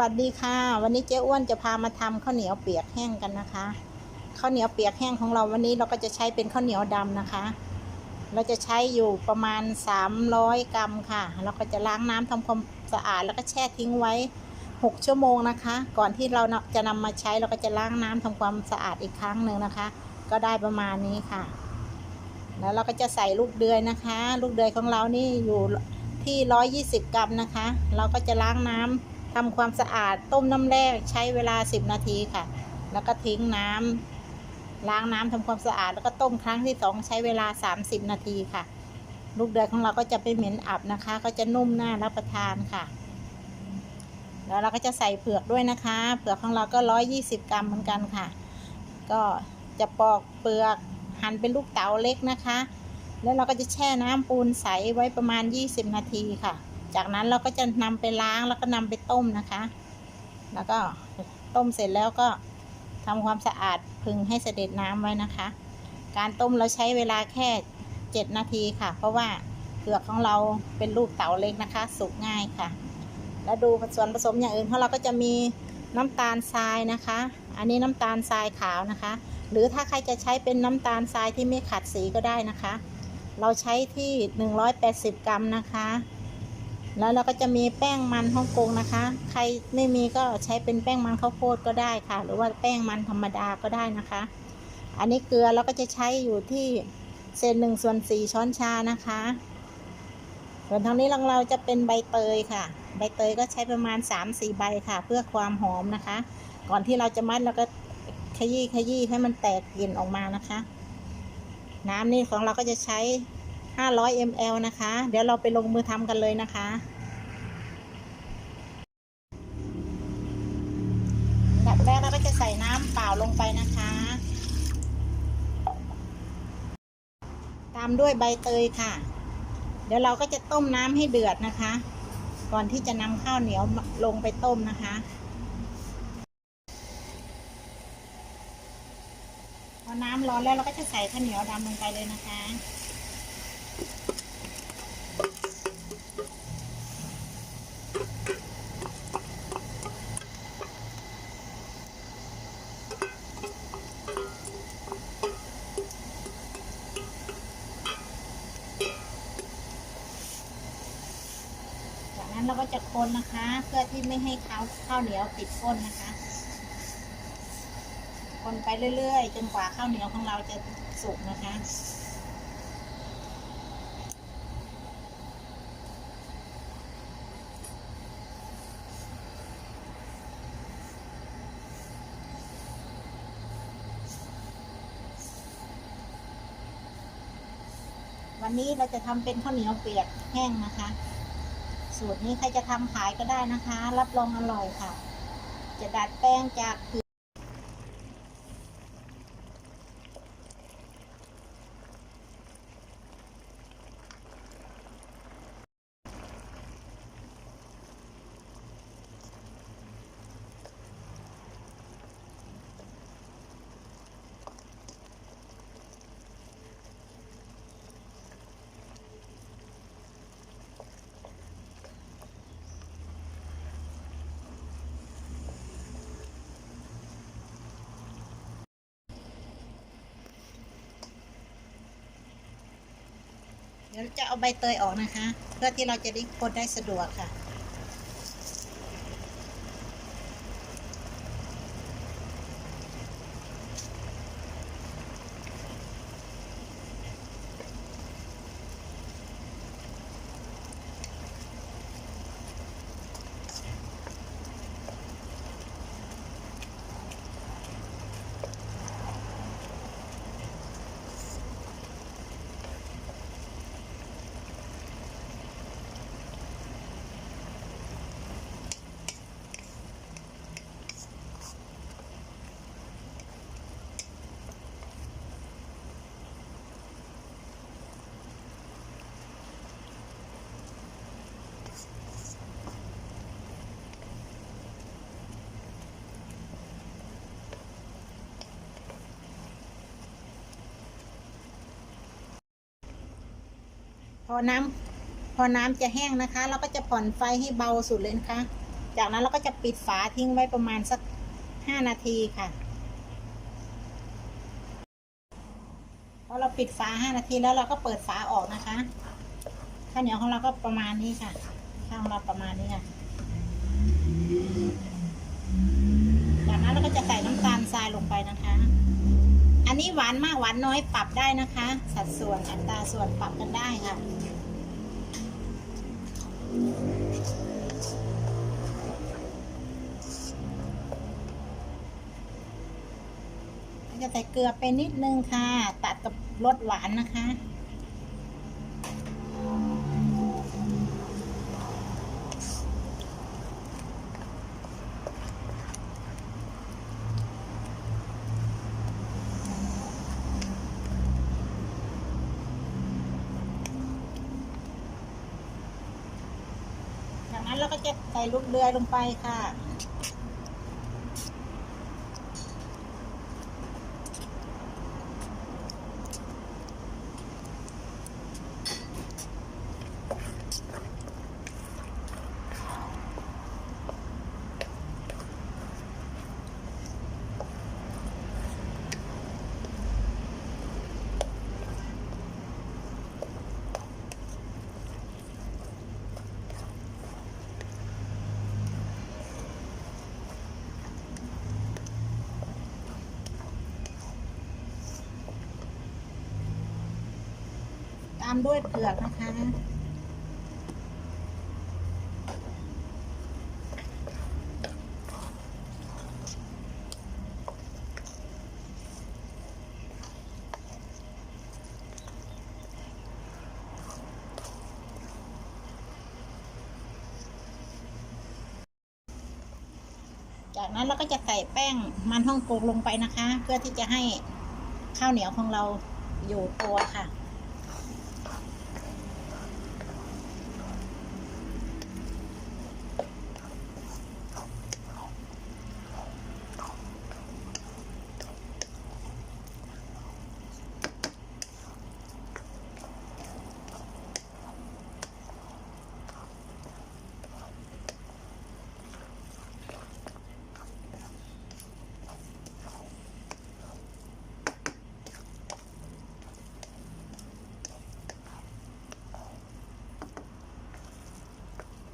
วัสดีค่ะ วันนี้เจ๊อ้วนจะพามาทำข้าวเหนียวเปียกแห้งกันนะคะข้าวเหนียวเปียกแห้งของเราวันนี้เราก็จะใช้เป็นข้าวเหนียวดำนะคะ เราจะใช้อยู่ประมาณ 300 กรัมค่ะ เราก็จะล้างน้ำทำความสะอาดแล้วก็แช่ทิ้งไว้ 6 ชั่วโมงนะคะ ก่อนที่เราจะนำมาใช้เราก็จะล้างน้ำทำความสะอาดอีกครั้งหนึ่งนะคะ ก็ได้ประมาณนี้ค่ะ แล้วเราก็จะใส่ลูกเดือยนะคะ ลูกเดือยของเรานี่อยู่ที่ 120 กรัมนะคะ เราก็จะล้างน้ำ ทำความสะอาดต้มน้ำแรกใช้เวลา 10 นาทีค่ะ แล้วก็ทิ้งน้ำล้างน้ำทำความสะอาด แล้วก็ต้มครั้งที่สองใช้เวลา 30 นาทีค่ะ ลูกเดือยของเราก็จะไม่เหม็นอับนะคะ ก็จะนุ่มน่ารับประทานค่ะ แล้วเราก็จะใส่เผือกด้วยนะคะ เผือกของเราก็ 120 กรัมเหมือนกันค่ะ ก็จะปอกเปลือกหั่นเป็นลูกเต๋าเล็กนะคะ แล้วเราก็จะแช่น้ำปูนใสไว้ประมาณ 20 นาทีค่ะ จากนั้นเราก็จะนำไปล้างแล้วก็นำไปต้มนะคะ แล้วก็ต้มเสร็จแล้วก็ทำความสะอาดพึงให้เสด็จน้ำไว้นะคะ การต้มเราใช้เวลาแค่ 7 นาทีค่ะ เพราะว่าเปลือกของเราเป็นลูกเต๋าเล็กนะคะ สุกง่ายค่ะ แล้วดูส่วนผสมอย่างอื่นของเราก็จะมีน้ำตาลทรายนะคะ อันนี้น้ำตาลทรายขาวนะคะ หรือถ้าใครจะใช้เป็นน้ำตาลทรายที่ไม่ขัดสีก็ได้นะคะ เราใช้ที่ 180 กรัมนะคะ แล้วเราก็จะมีแป้งมันฮ่องกงนะคะ ใครไม่มีก็ใช้เป็นแป้งมันข้าวโพดก็ได้ค่ะ หรือว่าแป้งมันธรรมดาก็ได้นะคะ อันนี้เกลือเราก็จะใช้อยู่ที่เศษหนึ่งส่วนสี่ช้อนชานะคะ ส่วนทางนี้ของเราจะเป็นใบเตยค่ะ ใบเตยก็ใช้ประมาณ3-4ใบค่ะ เพื่อความหอมนะคะ ก่อนที่เราจะมัดเราก็ขยี้ขยี้ให้มันแตกกลิ่นออกมานะคะ น้ำนี่ของเราก็จะใช้ 500 ml นะคะ เดี๋ยวเราไปลงมือทำกันเลยนะคะแบบแรกเราก็จะใส่น้ำเปล่าลงไปนะคะ ตามด้วยใบเตยค่ะ เดี๋ยวเราก็จะต้มน้ำให้เดือดนะคะ ก่อนที่จะนำข้าวเหนียวลงไปต้มนะคะพอน้ำร้อนแล้วเราก็จะใส่ข้าวเหนียวดำลงไปเลยนะคะ จากนั้นเราก็จะคนนะคะ เพื่อที่ไม่ให้ข้าวข้าวเหนียวติดก้นนะคะ คนไปเรื่อยๆ จนกว่าข้าวเหนียวของเราจะสุกนะคะ วันนี้เราจะทำเป็นข้าวเหนียวเปียกแห้งนะคะ สูตรนี้ใครจะทำขายก็ได้นะคะ รับรองอร่อยค่ะ จะดัดแป้งจาก เดี๋ยวจะเอาใบเตยออกนะคะ เพื่อที่เราจะได้คนได้สะดวกค่ะ อน้ำพอน้ำจะแห้งนะคะ เราก็จะผ่อนไฟให้เบาสุดเลยนะคะ จากนั้นเราก็จะปิดฝาทิ้งไว้ประมาณสักห้านาทีค่ะพอเราปิดฝาห้านาทีแล้วเราก็เปิดฝาออกนะคะข้าวเหนียวของเราก็ประมาณนี้ค่ะข้าวของเราประมาณนี้ค่ะจากนั้นเราก็จะใส่น้ำตาลทรายลงไปนะคะ อันนี้หวานมากหวานน้อยปรับได้นะคะ สัดส่วนอัตราส่วนปรับกันได้ค่ะ จะใส่เกลือไปนิดนึงค่ะ ตัดกับรสหวานนะคะ จากนั้นเราก็จะ ใส่ลูกเดือยลงไปค่ะามด้วยเผือกนะคะจากนั้นเราก็จะใส่แป้งมันฮ่องกงลงไปนะคะ เพื่อที่จะให้ข้าวเหนียวของเราอยู่ตัวค่ะ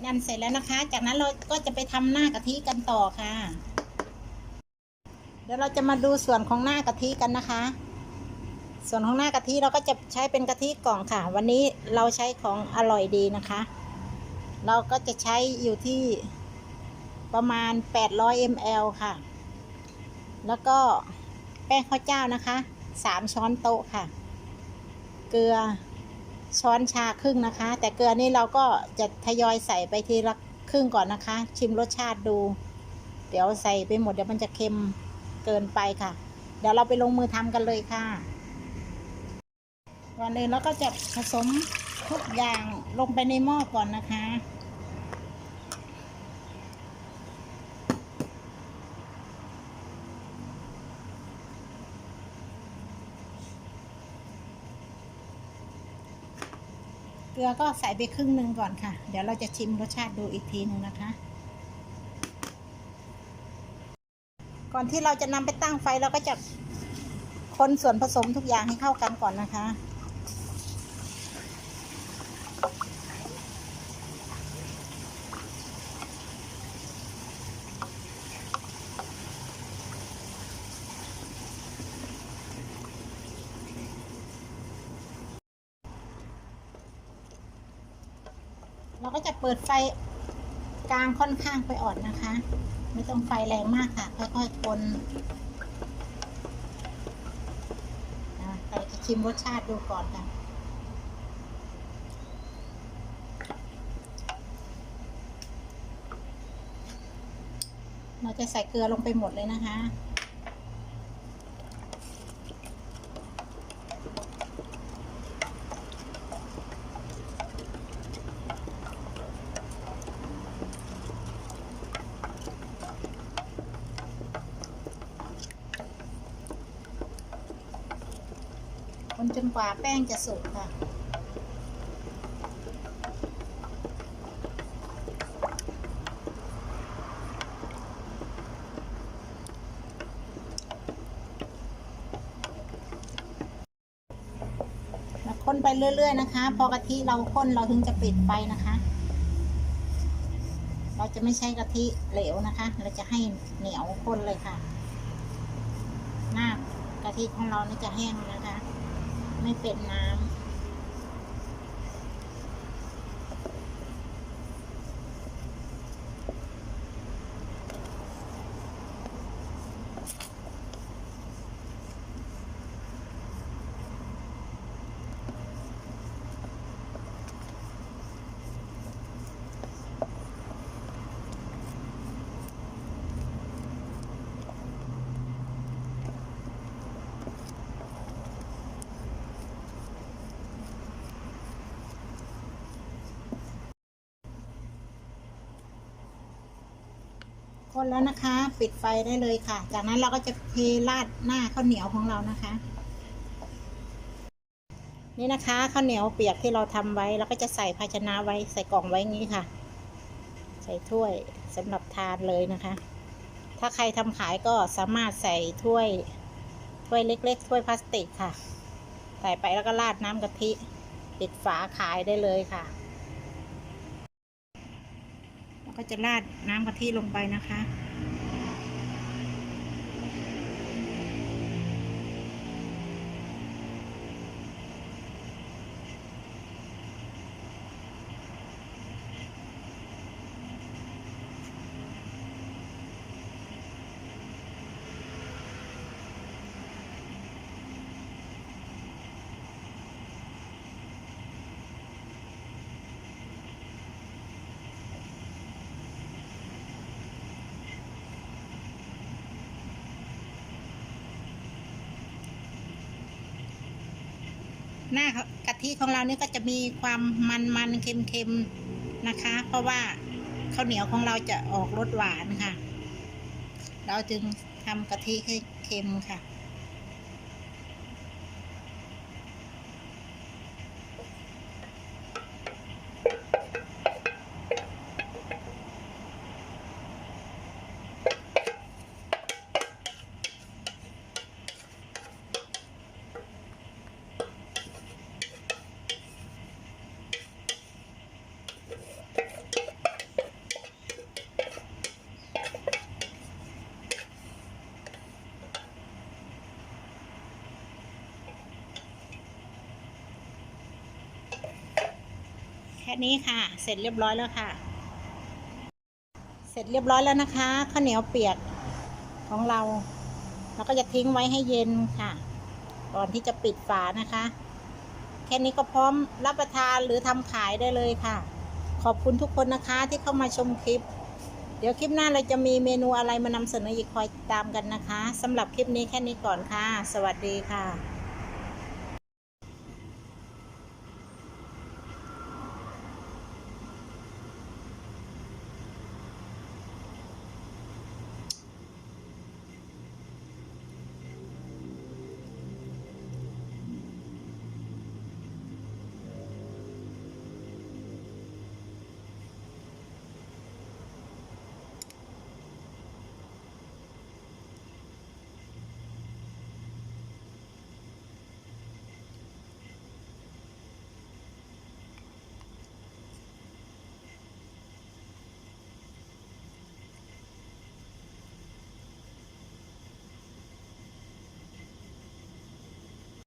เป็นอันเสร็จแล้วนะคะ จากนั้นเราก็จะไปทำหน้ากะทิกันต่อค่ะ เดี๋ยวเราจะมาดูส่วนของหน้ากะทิกันนะคะ ส่วนของหน้ากะทิเราก็จะใช้เป็นกะทิกล่องค่ะ วันนี้เราใช้ของอร่อยดีนะคะ เราก็จะใช้อยู่ที่ประมาณ 800 ml ค่ะ แล้วก็แป้งข้าวเจ้านะคะ 3 ช้อนโต๊ะค่ะ เกลือ ช้อนชาครึ่งนะคะ แต่เกลือนี่เราก็จะทยอยใส่ไปทีละครึ่งก่อนนะคะ ชิมรสชาติดู เดี๋ยวใส่ไปหมดเดี๋ยวมันจะเค็มเกินไปค่ะ เดี๋ยวเราไปลงมือทำกันเลยค่ะก่อนอื่นเราก็จะผสมทุกอย่างลงไปในหม้อก่อนนะคะ ลือก็ใส่ไปครึ่งหนึ่งก่อนค่ะ เดี๋ยวเราจะชิมรสชาติดูอีกทีหนึ่งนะคะ ก่อนที่เราจะนำไปตั้งไฟเราก็จะคนส่วนผสมทุกอย่างให้เข้ากันก่อนนะคะ เปิดไฟกลางค่อนข้างไปอ่อนนะคะ ไม่ต้องไฟแรงมากค่ะ ค่อยๆคนอะเราจะชิมรสชาติดูก่อนค่ะเราจะใส่เกลือลงไปหมดเลยนะคะ จนกว่าแป้งจะสุกค่ะค้นไปเรื่อย ๆ นะคะ พอกะทิเราค้นเราถึงจะปิดไฟนะคะ เราจะไม่ใช้กะทิเหลวนะคะ เราจะให้เหนียวค้นเลยค่ะ หน้ากะทิของเรานี่จะแห้งนะ ไม่เป็นน้ำ คนแล้วนะคะ ปิดไฟได้เลยค่ะ จากนั้นเราก็จะเทราดหน้าข้าวเหนียวของเรานะคะ นี่นะคะข้าวเหนียวเปียกที่เราทำไว้แล้วก็จะใส่ภาชนะไว้ใส่กล่องไว้งี้ค่ะ ใส่ถ้วยสำหรับทานเลยนะคะ ถ้าใครทำขายก็สามารถใส่ถ้วยถ้วยเล็ก ๆ ถ้วยพลาสติกค่ะ ใส่ไปแล้วก็ราดน้ำกะทิ ปิดฝาขายได้เลยค่ะ แล้ว ก็จะราดน้ำกะทิลงไปนะคะ หน้ากะทิของเรานี่ก็จะมีความมันมันเค็มเค็มนะคะ เพราะว่าข้าวเหนียวของเราจะออกรสหวานค่ะ เราจึงทำกะทิให้เค็มค่ะ ค่นี้ค่ะ เสร็จเรียบร้อยแล้วค่ะ เสร็จเรียบร้อยแล้วนะคะข้าวเหนียวเปียกของเราเราก็จะทิ้งไว้ให้เย็นค่ะ ก่อนที่จะปิดฝานะคะ แค่นี้ก็พร้อมรับประทานหรือทำขายได้เลยค่ะ ขอบคุณทุกคนนะคะที่เข้ามาชมคลิป เดี๋ยวคลิปหน้าเราจะมีเมนูอะไรมานำเสนออีกคอยติดตามกันนะคะสำหรับคลิปนี้แค่นี้ก่อนค่ะ สวัสดีค่ะ